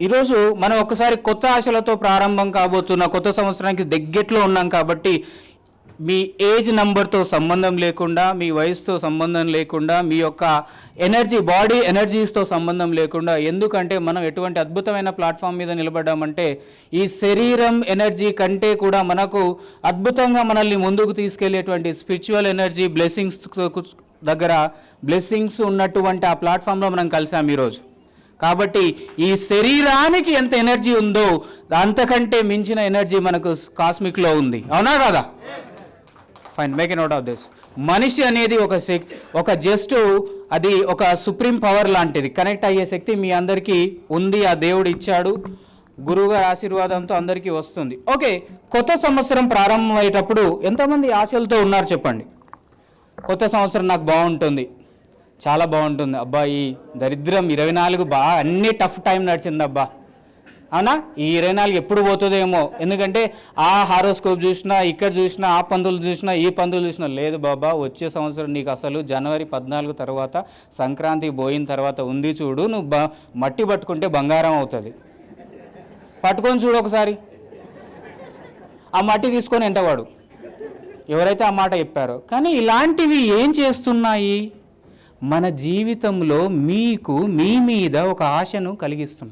ఈరోజు మనం ఒక్కసారి కొత్త ఆశలతో ప్రారంభం కాబోతున్న కొత్త సంవత్సరానికి దగ్గట్లో ఉన్నాం కాబట్టి మీ ఏజ్ నంబర్తో సంబంధం లేకుండా మీ వయసుతో సంబంధం లేకుండా మీ యొక్క ఎనర్జీ బాడీ ఎనర్జీస్తో సంబంధం లేకుండా ఎందుకంటే మనం ఎటువంటి అద్భుతమైన ప్లాట్ఫామ్ మీద నిలబడ్డామంటే ఈ శరీరం ఎనర్జీ కంటే కూడా మనకు అద్భుతంగా మనల్ని ముందుకు తీసుకెళ్ళేటువంటి స్పిరిచువల్ ఎనర్జీ బ్లెస్సింగ్స్ దగ్గర బ్లెస్సింగ్స్ ఉన్నటువంటి ఆ ప్లాట్ఫామ్లో మనం కలిసాం ఈరోజు. కాబట్టి ఈ శరీరానికి ఎంత ఎనర్జీ ఉందో అంతకంటే మించిన ఎనర్జీ మనకు కాస్మిక్లో ఉంది. అవునా కదా? Fine make note of this మనిషి అనేది ఒక శక్తి ఒక జస్ట్ అది ఒక సుప్రీం పవర్ లాంటిది. కనెక్ట్ అయ్యే శక్తి మీ అందరికీ ఉంది ఆ దేవుడు ఇచ్చాడు. గురువుగారి ఆశీర్వాదంతో అందరికీ వస్తుంది. ఓకే కొత్త సంవత్సరం ప్రారంభమయ్యేటప్పుడు ఎంతమంది ఆశలతో ఉన్నారు చెప్పండి? కొత్త సంవత్సరం నాకు బాగుంటుంది. చాలా బాగుంటుంది. అబ్బా ఈ దరిద్రం ఇరవై నాలుగు బాగా అన్ని టఫ్ టైం నడిచింది అబ్బా అవునా? ఈ ఇరవై నాలుగు ఎప్పుడు పోతుందేమో. ఎందుకంటే ఆ హారోస్కోప్ చూసినా ఇక్కడ చూసినా ఆ పందులు చూసినా ఈ పందులు చూసినా లేదు బాబా వచ్చే సంవత్సరం నీకు అసలు జనవరి పద్నాలుగు తర్వాత సంక్రాంతి పోయిన తర్వాత ఉంది చూడు నువ్వు బ మట్టి పట్టుకుంటే బంగారం అవుతుంది. పట్టుకొని చూడు ఒకసారి. ఆ మట్టి తీసుకొని ఎంటవాడు ఎవరైతే ఆ మాట చెప్పారో. కానీ ఇలాంటివి ఏం చేస్తున్నాయి? మన జీవితంలో మీకు మీ మీద ఒక ఆశను కలిగిస్తుంది.